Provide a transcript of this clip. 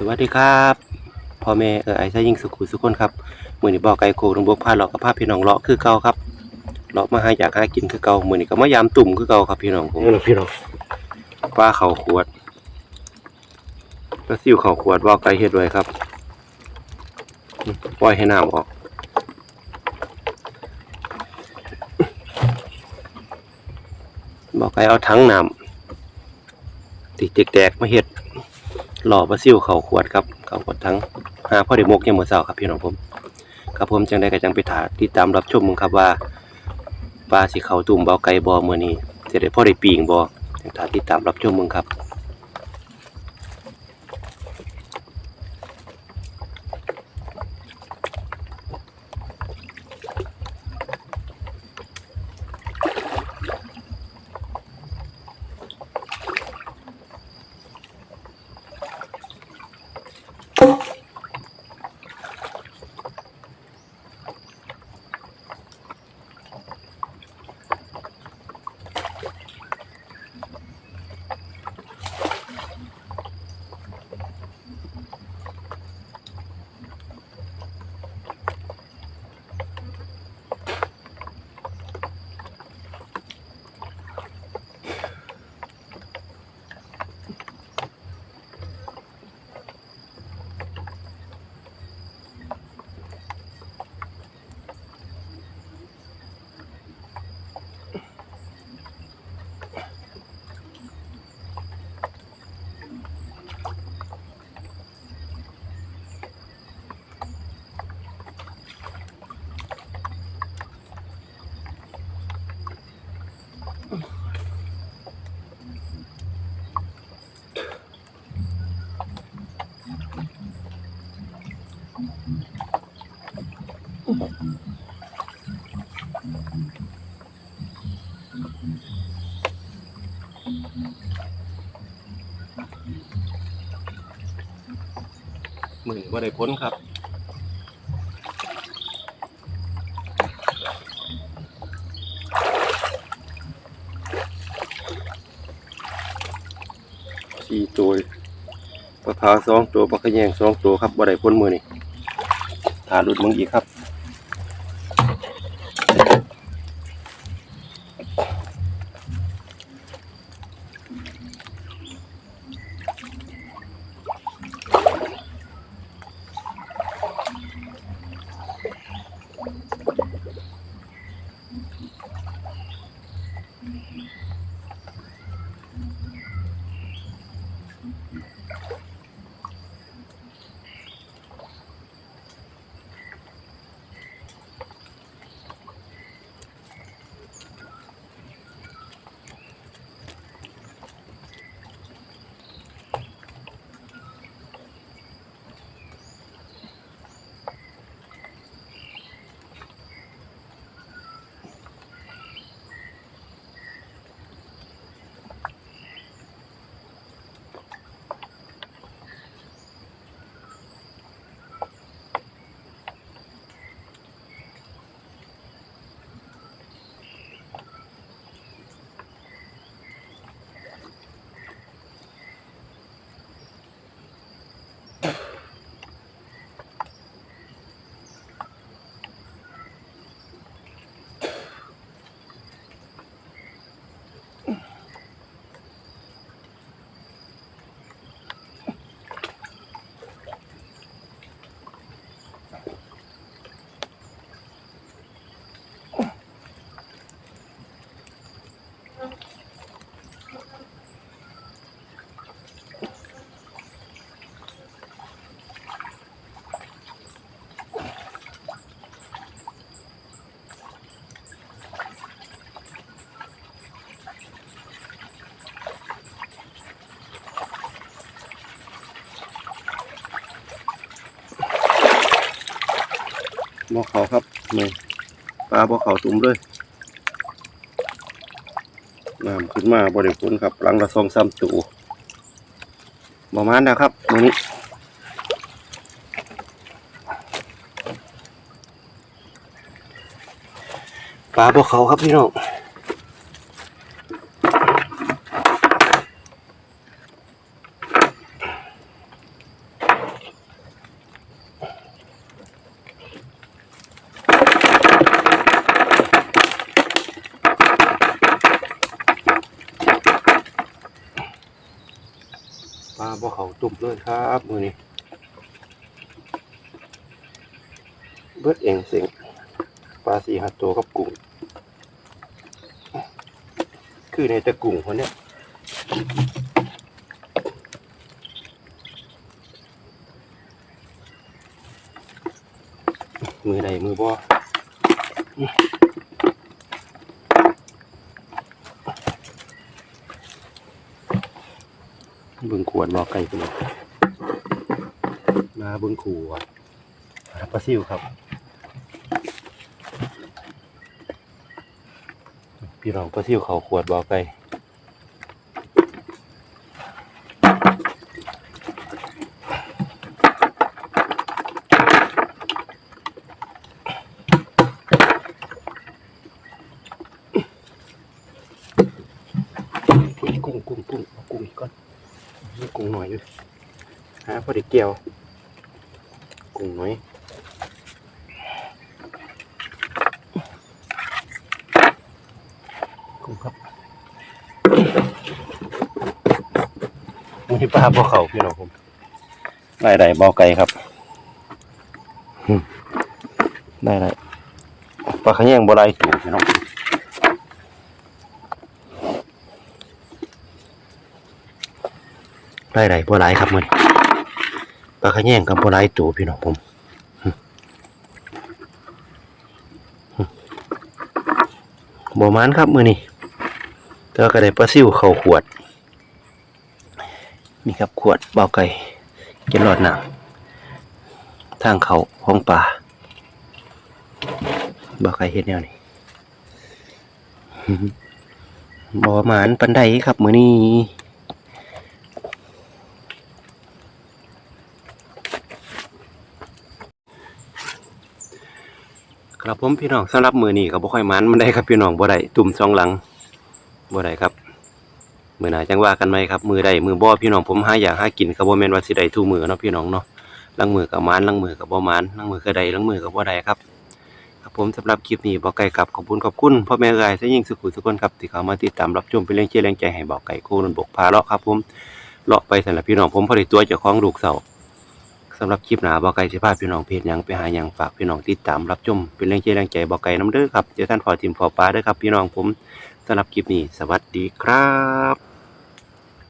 สวัสดีครับพ่อแม่เออไอ้ชายยิงสุขุสุขคนครับมือนี้บอกไก่โคลงบกพาเลาะกับพาพี่น้องเลาะคือเก่าครับเลาะมาหาอยากหากินคือเก่ามือนี้ก็มายามตุ่มคือเก่าครับพี่น้องผมนี่นะพี่น้องปลาเขาขวดปลาซิวเขาขวดบอกไก่เฮ็ดไว้ครับปล่อยให้น้ำออกบอกไก่เอาถังน้ำติดแตกๆมาเฮ็ด หล่อปลาซิวเขาขวดครับเขาขวดทั้งหาพ่อเด็กมกยังมือเสาครับพี่น้องผมครับผมจังได้ก็จังไปถาที่ตามรับชมมึงครับว่าปลาสีเขาตุ่มเบาไก่บอมือนี้จได้พ่อได้ปีงบอจังถาที่ตามรับชมมึงครับ มือว่าได้พ้นครับสี่ตัวปลาขาสองตัวปลาขยงสองตัวครับบ่ได้พ้นมือนี่ ถาหลุดมึงอีกครับ บ่เขาครับนี่ปลาบ่เขาตุ่มเลยน้ำขึ้นมาบ่ได้พ้นครับหลังละสองสามตัวประมาณนะครับตรงนี้ปลาบ่เขาครับพี่น้อง ปลาบ่เขาตุ่มเลยครับมือนี้เบิดเองเสียงปลาสี่หัดตัวกับกุ้งคือในต่กุ้งคนเนี้ยมือใดมือบ่ เบิ่งขวดบอกไก่ตัวมาเบิ่งขวดปลาซิวครับ พี่น้องปลาซิวเขาขวดบอกไก่งกุ้งกุ้งเอากุ้งอีกก่อนมี กุ้งหน่อยอยู่หาพอดีเกี่ยว กุ้งหน่อยกุ้งครับมีปลาบ่เขาพี่น้องผมได้ได้บ่อไก่ครับอืมได้ได้ปลาขะแยงบ่ไรตูพี่น้อง ได้ได้บ่ไรครับมือนี้ปลาขะแยงกับบ่ไรตูพี่น้องผมอืมอืมบ่มานครับมือนี้แต่ว่าก็ได้ปลาซิวเข้าขวด นี่ครับขวดเบาไก่กินหลอดหนังทางเขาห้องป่าเบาไก่เฮ็ดแนวนี้บ่หมานปันไดครับมือนี้ ครับผมพี่น้องสำหรับมือนี้ก็บ่ค่อยมานมันได้ครับพี่น้องบ่ได้ตุ่มสองหลังบ่ได้ครับมือหนาจังว่ากันไหมครับ มือใดมือบ่พี่น้องผมหาอยากหากินก็บ่แม่นว่าสิได้ทุกมือเนาะพี่น้องเนาะลังมือกับมานลังมือกับบ่มานลังมือก็ได้ลังมือกับบ่ได้ครับครับผมสำหรับคลิปนี้บอกไก่กับขอบคุณขอบคุณพ่อแม่เอ้ยซะยิ่งสุขุทุกคนครับที่เข้ามาติดตามรับชมเป็นแรงเชียร์แรงใจให้บอกไก่โคนนบกพาเลาะครับผมเลาะไปสำหรับพี่น้องผมพอได้ตัวเจ้าของลูกเสา สำหรับคลิปหนาบอกไก่สิภาพพี่น้องเพจยังไปหาหยังฝากพี่น้องติดตามรับชมเป็นแรงเชียร์แรงใจบอกไก่น้ำเด้อครับเดี๋ยวท่านพอทีมพอปลาเด้อครับพี่น้องผมสำหรับคลิปนี้สวัสดีครับ